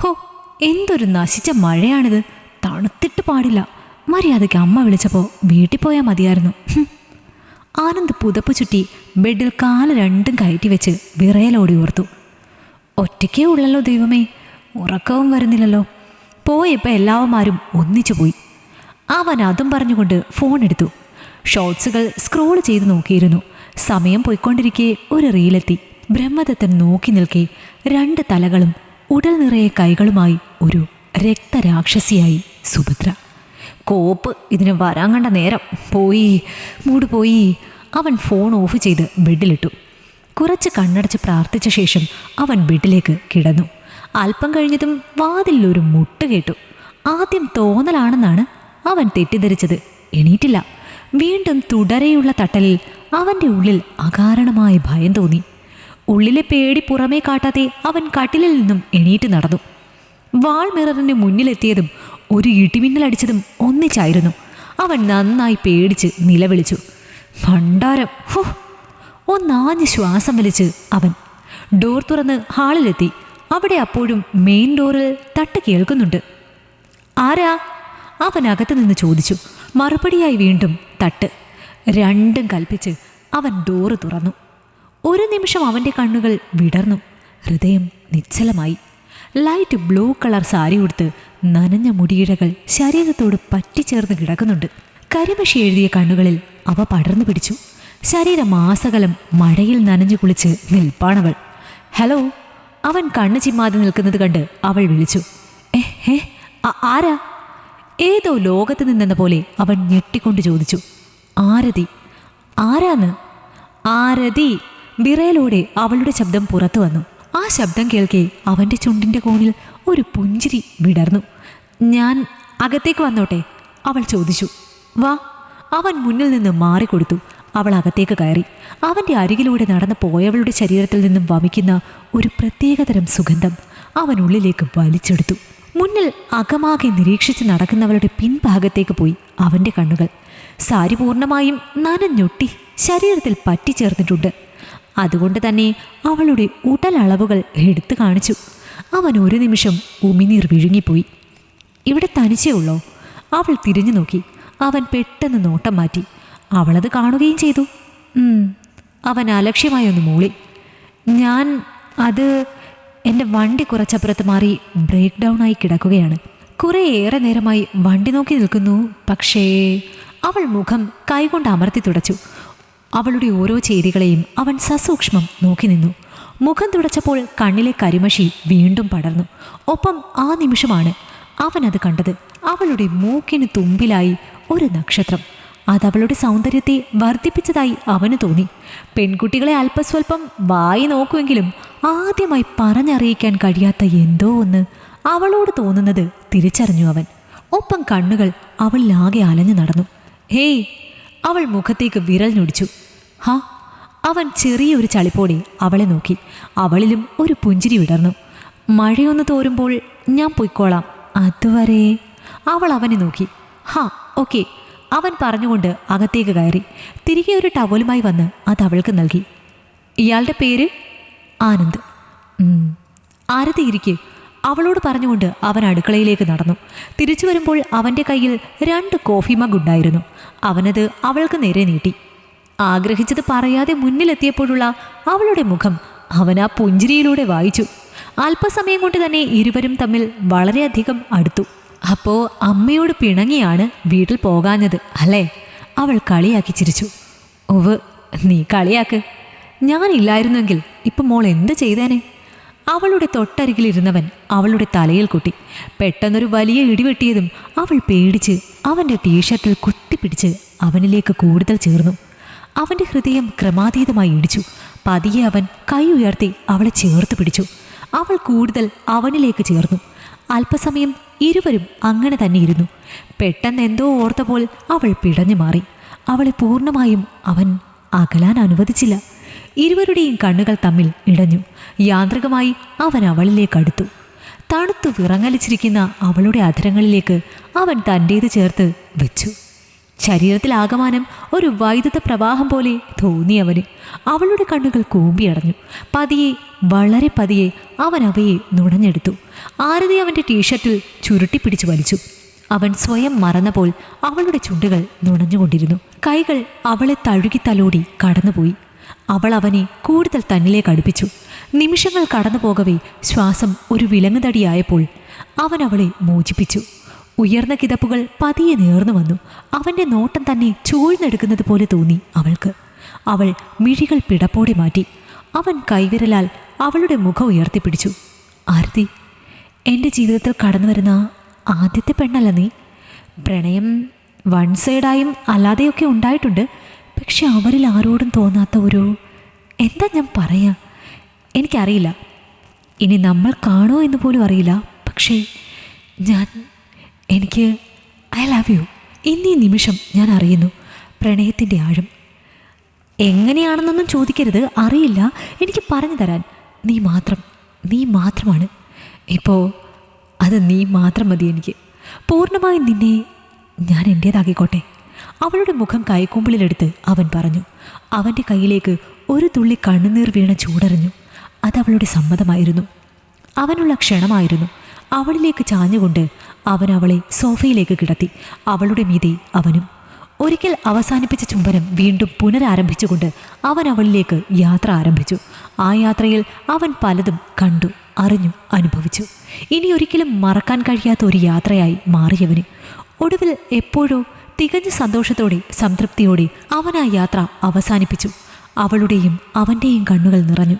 ഹോ എന്തൊരു നശിച്ച മഴയാണിത്. തണുത്തിട്ട് പാടില്ല. മര്യാദയ്ക്ക് അമ്മ വിളിച്ചപ്പോൾ വീട്ടിൽ പോയാൽ മതിയായിരുന്നു. ആനന്ദ് പുതപ്പ് ചുറ്റി ബെഡിൽ കാൽ രണ്ടും കയറ്റി വെച്ച് വിറയലോടി ഓർത്തു. ഒറ്റയ്ക്കേ ഉള്ളല്ലോ ദൈവമേ ഉറക്കവും വരുന്നില്ലല്ലോ. പോയപ്പോൾ എല്ലാവന്മാരും ഒന്നിച്ചു പോയി. അവൻ അതും പറഞ്ഞുകൊണ്ട് ഫോൺ എടുത്തു. ഷോർട്സുകൾ സ്ക്രോൾ ചെയ്ത് നോക്കിയിരുന്നു. സമയം പോയിക്കൊണ്ടിരിക്കെ ഒരു റീലെത്തി. ബ്രഹ്മദത്തൻ നോക്കി നിൽക്കെ രണ്ട് തലകളും ഉടൽ നിറയെ കൈകളുമായി ഒരു രക്തരാക്ഷസിയായി സുഭദ്ര. കോപ്പ് ഇതിന് വരാൻ കണ്ട നേരം പോയി മൂട് പോയി. അവൻ ഫോൺ ഓഫ് ചെയ്ത് ബെഡിലിട്ടു. കുറച്ച് കണ്ണടച്ച് പ്രാർത്ഥിച്ച ശേഷം അവൻ ബെഡിലേക്ക് കിടന്നു. അല്പം കഴിഞ്ഞതും വാതിലൊരു മുട്ട് കേട്ടു. ആദ്യം തോന്നലാണെന്നാണ് അവൻ തെറ്റിദ്ധരിച്ചത്. എണീറ്റില്ല. വീണ്ടും തുടരെയുള്ള തട്ടലിൽ അവന്റെ ഉള്ളിൽ അകാരണമായ ഭയം തോന്നി. ഉള്ളിലെ പേടി പുറമേ കാട്ടാതെ അവൻ കട്ടിലിൽ നിന്നും എണീറ്റ് നടന്നു. വാൾ മിററിന് മുന്നിലെത്തിയതും ഒരു ഇടിമിന്നലടിച്ചതും ഒന്നിച്ചായിരുന്നു. അവൻ നന്നായി പേടിച്ച് നിലവിളിച്ചു. ഭണ്ഡാരം ഒന്നാഞ്ഞ് ശ്വാസം വലിച്ച് അവൻ ഡോർ തുറന്ന് ഹാളിലെത്തി. അവിടെ അപ്പോഴും മെയിൻ ഡോറിൽ തട്ട് കേൾക്കുന്നുണ്ട്. ആരാ? അവൻ അകത്ത് നിന്ന് ചോദിച്ചു. മറുപടിയായി വീണ്ടും തട്ട്. രണ്ടും കൽപ്പിച്ച് അവൻ ഡോറ് തുറന്നു. ഒരു നിമിഷം അവന്റെ കണ്ണുകൾ വിടർന്നു. ഹൃദയം നിശ്ചലമായി. ലൈറ്റ് ബ്ലൂ കളർ സാരി ഉടുത്ത് നനഞ്ഞ മുടിയിഴകൾ ശരീരത്തോട് പറ്റിച്ചേർന്ന് കിടക്കുന്നുണ്ട്. കരിമഷി എഴുതിയ കണ്ണുകളിൽ അവ പടർന്നു പിടിച്ചു. ശരീരമാസകലം മഴയിൽ നനഞ്ഞു കുളിച്ച് നിൽപ്പാണവൾ. ഹലോ അവൻ കണ്ണു ചിമ്മാതെ നിൽക്കുന്നത് കണ്ട് അവൾ വിളിച്ചു. ഏ ഹേ ആരാ? ഏതോ ലോകത്ത് നിന്നെന്ന പോലെ അവൻ ഞെട്ടിക്കൊണ്ട് ചോദിച്ചു. ആരതി? ആരാന്ന്? ആരതി? വിറയലോടെ അവളുടെ ശബ്ദം പുറത്തു വന്നു. ആ ശബ്ദം കേൾക്കെ അവന്റെ ചുണ്ടിന്റെ കോണിൽ ഒരു പുഞ്ചിരി വിടർന്നു. ഞാൻ അകത്തേക്ക് വന്നോട്ടെ അവൾ ചോദിച്ചു. വാ അവൻ മുന്നിൽ നിന്ന് മാറിക്കൊടുത്തു. അവൾ അകത്തേക്ക് കയറി. അവന്റെ അരികിലൂടെ നടന്നു പോയവളുടെ ശരീരത്തിൽ നിന്നും വമിക്കുന്ന ഒരു പ്രത്യേകതരം സുഗന്ധം അവൻ ഉള്ളിലേക്ക് വലിച്ചെടുത്തു. മുന്നിൽ അകമാകെ നിരീക്ഷിച്ച് നടക്കുന്നവളുടെ പിൻഭാഗത്തേക്ക് പോയി അവന്റെ കണ്ണുകൾ. സാരി പൂർണമായും നനഞ്ഞൊട്ടി ശരീരത്തിൽ പറ്റിച്ചേർന്നിട്ടുണ്ട്. അതുകൊണ്ട് തന്നെ അവളുടെ ഉടലളവുകൾ എടുത്തു കാണിച്ചു. അവൻ ഒരു നിമിഷം ഉമിനീർ വിഴുങ്ങിപ്പോയി. ഇവിടെ തനിച്ചേ ഉള്ളോ? അവൾ തിരിഞ്ഞു നോക്കി. അവൻ പെട്ടെന്ന് നോട്ടം മാറ്റി. അവളത് കാണുകയും ചെയ്തു. അവൻ അലക്ഷ്യമായി ഒന്ന് മൂളി. ഞാൻ അത് എന്റെ വണ്ടി കുറച്ചപ്പുറത്ത് മാറി ബ്രേക്ക് ഡൗൺ ആയി കിടക്കുകയാണ്. കുറേ ഏറെ നേരമായി വണ്ടി നോക്കി നിൽക്കുന്നു. പക്ഷേ അവൾ മുഖം കൈകൊണ്ട് അമർത്തി തുടച്ചു. അവളുടെ ഓരോ ചേരികളെയും അവൻ സസൂക്ഷ്മം നോക്കി നിന്നു. മുഖം തുടച്ചപ്പോൾ കണ്ണിലെ കരിമഷി വീണ്ടും പടർന്നു. ഒപ്പം ആ നിമിഷമാണ് അവൻ അത് കണ്ടത്. അവളുടെ മൂക്കിന് തുമ്പിലായി ഒരു നക്ഷത്രം. അതവളുടെ സൗന്ദര്യത്തെ വർദ്ധിപ്പിച്ചതായി അവന് തോന്നി. പെൺകുട്ടികളെ അല്പസ്വല്പം വായി നോക്കുമെങ്കിലും ആദ്യമായി പറഞ്ഞറിയിക്കാൻ കഴിയാത്ത എന്തോ ഒന്ന് അവളോട് തോന്നുന്നത് തിരിച്ചറിഞ്ഞു അവൻ. ഒപ്പം കണ്ണുകൾ അവളിലാകെ അലഞ്ഞു നടന്നു. ഹേയ് അവൾ മുഖത്തേക്ക് വിരൽ ഞൊടിച്ചു. ഹാ? അവൻ ചെറിയൊരു ചളിപ്പോടെ അവളെ നോക്കി. അവളിലും ഒരു പുഞ്ചിരി വിടർന്നു. മഴയൊന്ന് തോരുമ്പോൾ ഞാൻ പൊയ്ക്കോളാം. അതുവരെ? അവൾ അവനെ നോക്കി. ഹാ ഓക്കെ. അവൻ പറഞ്ഞുകൊണ്ട് അകത്തേക്ക് കയറി. തിരികെ ഒരു ടവലുമായി വന്ന് അത് അവൾക്ക് നൽകി. ഇയാളുടെ പേര്? ആനന്ദ്. ആരതി ഇരിക്കെ അവളോട് പറഞ്ഞുകൊണ്ട് അവൻ അടുക്കളയിലേക്ക് നടന്നു. തിരിച്ചു വരുമ്പോൾ അവന്റെ കയ്യിൽ രണ്ട് കോഫി മഗ് ഉണ്ടായിരുന്നു. അവനത് അവൾക്ക് നേരെ നീട്ടി. ആഗ്രഹിച്ചത് പറയാതെ മുന്നിലെത്തിയപ്പോഴുള്ള അവളുടെ മുഖം അവൻ ആ പുഞ്ചിരിയിലൂടെ വായിച്ചു. അല്പസമയം കൊണ്ട് തന്നെ ഇരുവരും തമ്മിൽ വളരെയധികം അടുത്തു. അപ്പോ അമ്മയോട് പിണങ്ങിയാണ് വീട്ടിൽ പോകാഞ്ഞത് അല്ലേ? അവൾ കളിയാക്കി ചിരിച്ചു. ഒവ് നീ കളിയാക്ക്. ഞാനില്ലായിരുന്നെങ്കിൽ ഇപ്പം മോൾ എന്ത് ചെയ്തേനെ? അവളുടെ തൊട്ടരികിലിരുന്നവൻ അവളുടെ തലയിൽ കുട്ടി. പെട്ടെന്നൊരു വലിയ ഇടിവെട്ടിയതും അവൾ പേടിച്ച് അവന്റെ ടീഷർട്ടിൽ കുത്തിപ്പിടിച്ച് അവനിലേക്ക് കൂടുതൽ ചേർന്നു. അവന്റെ ഹൃദയം ക്രമാതീതമായി ഇടിച്ചു. പതിയെ അവൻ കൈ ഉയർത്തി അവളെ ചേർത്ത് പിടിച്ചു. അവൾ കൂടുതൽ അവനിലേക്ക് ചേർന്നു. അല്പസമയം ഇരുവരും അങ്ങനെ തന്നെ ഇരുന്നു. പെട്ടെന്ന് എന്തോ ഓർത്തപ്പോൾ അവൾ പിടഞ്ഞു മാറി. അവളെ പൂർണമായും അവൻ അകലാൻ അനുവദിച്ചില്ല. ഇരുവരുടെയും കണ്ണുകൾ തമ്മിൽ ഇടഞ്ഞു. യാന്ത്രികമായി അവൻ അവളിലേക്ക് അടുത്തു. തണുത്തു വിറങ്ങലിച്ചിരിക്കുന്ന അവളുടെ അധരങ്ങളിലേക്ക് അവൻ തന്റേത് ചേർത്ത് വെച്ചു. ശരീരത്തിലാകമാനം ഒരു വൈദ്യുത പ്രവാഹം പോലെ തോന്നി അവന്. അവളുടെ കണ്ണുകൾ കൂമ്പിയടഞ്ഞു പതിയെ വളരെ പതിയെ അവൻ അവയെ നുണഞ്ഞെടുത്തു. ആരതി അവന്റെ ടീഷർട്ടിൽ ചുരുട്ടി പിടിച്ചു വലിച്ചു. അവൻ സ്വയം മറന്നപ്പോൾ അവളുടെ ചുണ്ടുകൾ നുണഞ്ഞുകൊണ്ടിരുന്നു. കൈകൾ അവളെ തഴുകി തലോടി കടന്നുപോയി. അവൾ അവനെ കൂടുതൽ തന്നിലേക്ക് അടുപ്പിച്ചു. നിമിഷങ്ങൾ കടന്നു പോകവേ ശ്വാസം ഒരു വിലങ്ങുതടിയായപ്പോൾ അവൻ അവളെ മോചിപ്പിച്ചു. ഉയർന്ന കിതപ്പുകൾ പതിയെ നേർന്നു വന്നു. അവന്റെ നോട്ടം തന്നെ ചൂഴ്ന്നെടുക്കുന്നത് പോലെ തോന്നി അവൾക്ക്. അവൾ മിഴികൾ പിടപ്പോടെ മാറ്റി. അവൻ കൈവിരലാൽ അവളുടെ മുഖം ഉയർത്തിപ്പിടിച്ചു. ആരതി എന്റെ ജീവിതത്തിൽ കടന്നു വരുന്ന ആദ്യത്തെ പെണ്ണല്ല നീ. പ്രണയം വൺ സൈഡായും അല്ലാതെയൊക്കെ ഉണ്ടായിട്ടുണ്ട്. പക്ഷെ അവരിൽ ആരോടും തോന്നാത്ത ഒരു എന്താ ഞാൻ പറയാ? എനിക്കറിയില്ല. ഇനി നമ്മൾ കാണോ എന്ന് പോലും അറിയില്ല. പക്ഷേ ഞാൻ എനിക്ക് ഐ ലവ് യു ഇന്നീ നിമിഷം ഞാൻ അറിയുന്നു. പ്രണയത്തിന്റെ ആഴം. എങ്ങനെയാണെന്നൊന്നും ചോദിക്കരുത്. അറിയില്ല. എനിക്ക് പറഞ്ഞു തരാൻ. നീ മാത്രം നീ മാത്രമാണ്. ഇപ്പോൾ അത് നീ മാത്രം മതി എനിക്ക്. പൂർണമായും നിന്നെ ഞാൻ എന്റേതാക്കിക്കോട്ടെ. അവളുടെ മുഖം കൈക്കുമ്പിളിലെടുത്ത് അവൻ പറഞ്ഞു അവന്റെ കയ്യിലേക്ക് ഒരു തുള്ളി കണ്ണുനീർ വീണ ചൂടറിഞ്ഞു. അതവളുടെ സമ്മതമായിരുന്നു. അവനുള്ള ക്ഷണമായിരുന്നു. അവളിലേക്ക് ചാഞ്ഞുകൊണ്ട് അവൻ അവളെ സോഫയിലേക്ക് കിടത്തി. അവളുടെ മീതെ അവനും. ഒരിക്കൽ അവസാനിപ്പിച്ച ചുംബനം വീണ്ടും പുനരാരംഭിച്ചുകൊണ്ട് അവൻ അവളിലേക്ക് യാത്ര ആരംഭിച്ചു. ആ യാത്രയിൽ അവൻ പലതും കണ്ടു അറിഞ്ഞു അനുഭവിച്ചു. ഇനി ഒരിക്കലും മറക്കാൻ കഴിയാത്ത ഒരു യാത്രയായി മാറിയവന്. ഒടുവിൽ എപ്പോഴോ തികഞ്ഞ സന്തോഷത്തോടെ സംതൃപ്തിയോടെ അവൻ ആ യാത്ര അവസാനിപ്പിച്ചു. അവളുടെയും അവന്റെയും കണ്ണുകൾ നിറഞ്ഞു.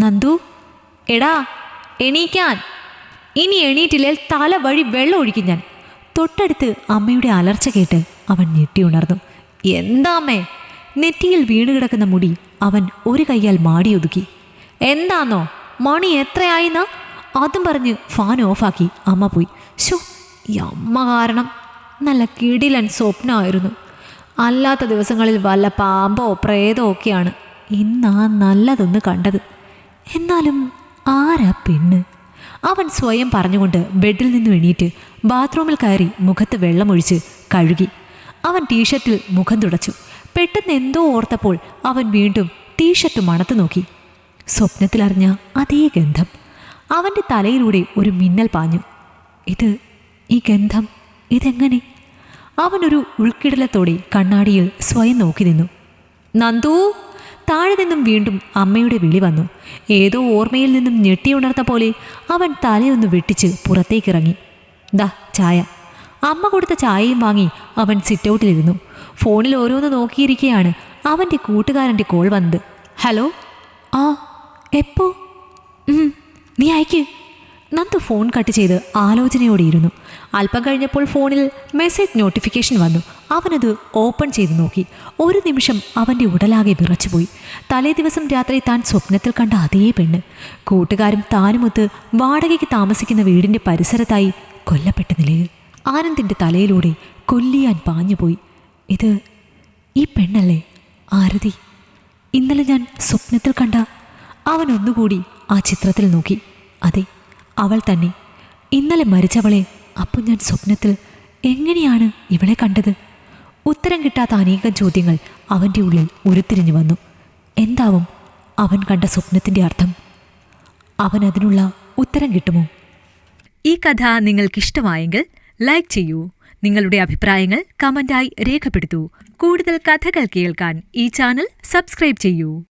നന്ദു എടാ എണീക്കാൻ. ഇനി എണീറ്റില്ലേൽ തല വഴി വെള്ളം ഒഴിക്കും ഞാൻ. തൊട്ടടുത്ത് അമ്മയുടെ അലർച്ച കേട്ട് അവൻ ഞെട്ടിയുണർന്നു എന്താ അമ്മേ? നെറ്റിയിൽ വീണു കിടക്കുന്ന മുടി അവൻ ഒരു കൈയാൽ മാടിയൊതുക്കി എന്താന്നോ? മണി എത്രയായിന്നാ? അതും പറഞ്ഞ് ഫാൻ ഓഫാക്കി അമ്മ പോയി. ശോ ഈ അമ്മ കാരണം നല്ല കിടിലൻ സ്വപ്നമായിരുന്നു അല്ലാത്ത ദിവസങ്ങളിൽ വല്ല പാമ്പോ പ്രേതോ ഒക്കെയാണ് ഇന്നാ നല്ലതൊന്ന് കണ്ടത്. എന്നാലും ആരാ പെണ്ണ്? അവൻ സ്വയം പറഞ്ഞുകൊണ്ട് ബെഡിൽ നിന്ന് എണീറ്റ് ബാത്റൂമിൽ കയറി മുഖത്ത് വെള്ളമൊഴിച്ച് കഴുകി. അവൻ ടീഷർട്ടിൽ മുഖം തുടച്ചു. പെട്ടെന്ന് എന്തോ ഓർത്തപ്പോൾ അവൻ വീണ്ടും ടീഷർട്ട് മണത്തു നോക്കി. സ്വപ്നത്തിലറിഞ്ഞ അതേ ഗന്ധം. അവന്റെ തലയിലൂടെ ഒരു മിന്നൽ പാഞ്ഞു. ഇത് ഈ ഗന്ധം ഇതെങ്ങനെ? അവനൊരു ഉൾക്കിടലത്തോടെ കണ്ണാടിയിൽ സ്വയം നോക്കി നിന്നു. നന്ദു താഴെ നിന്നും വീണ്ടും അമ്മയുടെ വിളി വന്നു. ഏതോ ഓർമ്മയിൽ നിന്നും ഞെട്ടിയുണർത്ത പോലെ അവൻ തലയൊന്ന് വെട്ടിച്ച് പുറത്തേക്കിറങ്ങി. ദാ ചായ. അമ്മ കൊടുത്ത ചായയും വാങ്ങി അവൻ സിറ്റൗട്ടിലിരുന്നു. ഫോണിൽ ഓരോന്ന് നോക്കിയിരിക്കെയാണ് അവന്റെ കൂട്ടുകാരന്റെ കോൾ വന്നത്. ഹലോ? ആ എപ്പോ? നീ അയക്ക്. നന്ദു ഫോൺ കട്ട് ചെയ്ത് ആലോചനയോടെ ഇരുന്നു അല്പം കഴിഞ്ഞപ്പോൾ ഫോണിൽ മെസ്സേജ് നോട്ടിഫിക്കേഷൻ വന്നു. അവനത് ഓപ്പൺ ചെയ്ത് നോക്കി. ഒരു നിമിഷം അവന്റെ ഉടലാകെ വിറച്ചുപോയി. തലേ ദിവസം രാത്രി താൻ സ്വപ്നത്തിൽ കണ്ട അതേ പെണ്ണ്. കൂട്ടുകാരും താനുമൊത്ത് വാടകയ്ക്ക് താമസിക്കുന്ന വീടിന്റെ പരിസരത്തായി കൊല്ലപ്പെട്ട നിലയിൽ ആനന്ദിന്റെ തലയിലൂടെ കൊല്ലിയാൻ പാഞ്ഞുപോയി. ഇത് ഈ പെണ്ണല്ലേ? ആരതി? ഇന്നലെ ഞാൻ സ്വപ്നത്തിൽ കണ്ട അവൻ ഒന്നുകൂടി ആ ചിത്രത്തിൽ നോക്കി. അതെ അവൾ തന്നെ. ഇന്നലെ മരിച്ചവളെ അപ്പോൾ ഞാൻ സ്വപ്നത്തിൽ എങ്ങനെയാണ് ഇവളെ കണ്ടത്? ഉത്തരം കിട്ടാത്ത അനേകം ചോദ്യങ്ങൾ അവന്റെ ഉള്ളിൽ ഉരുത്തിരിഞ്ഞു വന്നു. എന്താവും അവൻ കണ്ട സ്വപ്നത്തിന്റെ അർത്ഥം? അവൻ അതിനുള്ള ഉത്തരം കിട്ടുമോ? ഈ കഥ നിങ്ങൾക്കിഷ്ടമായെങ്കിൽ ലൈക്ക് ചെയ്യൂ. നിങ്ങളുടെ അഭിപ്രായങ്ങൾ കമന്റായി രേഖപ്പെടുത്തൂ. കൂടുതൽ കഥകൾ കേൾക്കാൻ ഈ ചാനൽ സബ്സ്ക്രൈബ് ചെയ്യൂ.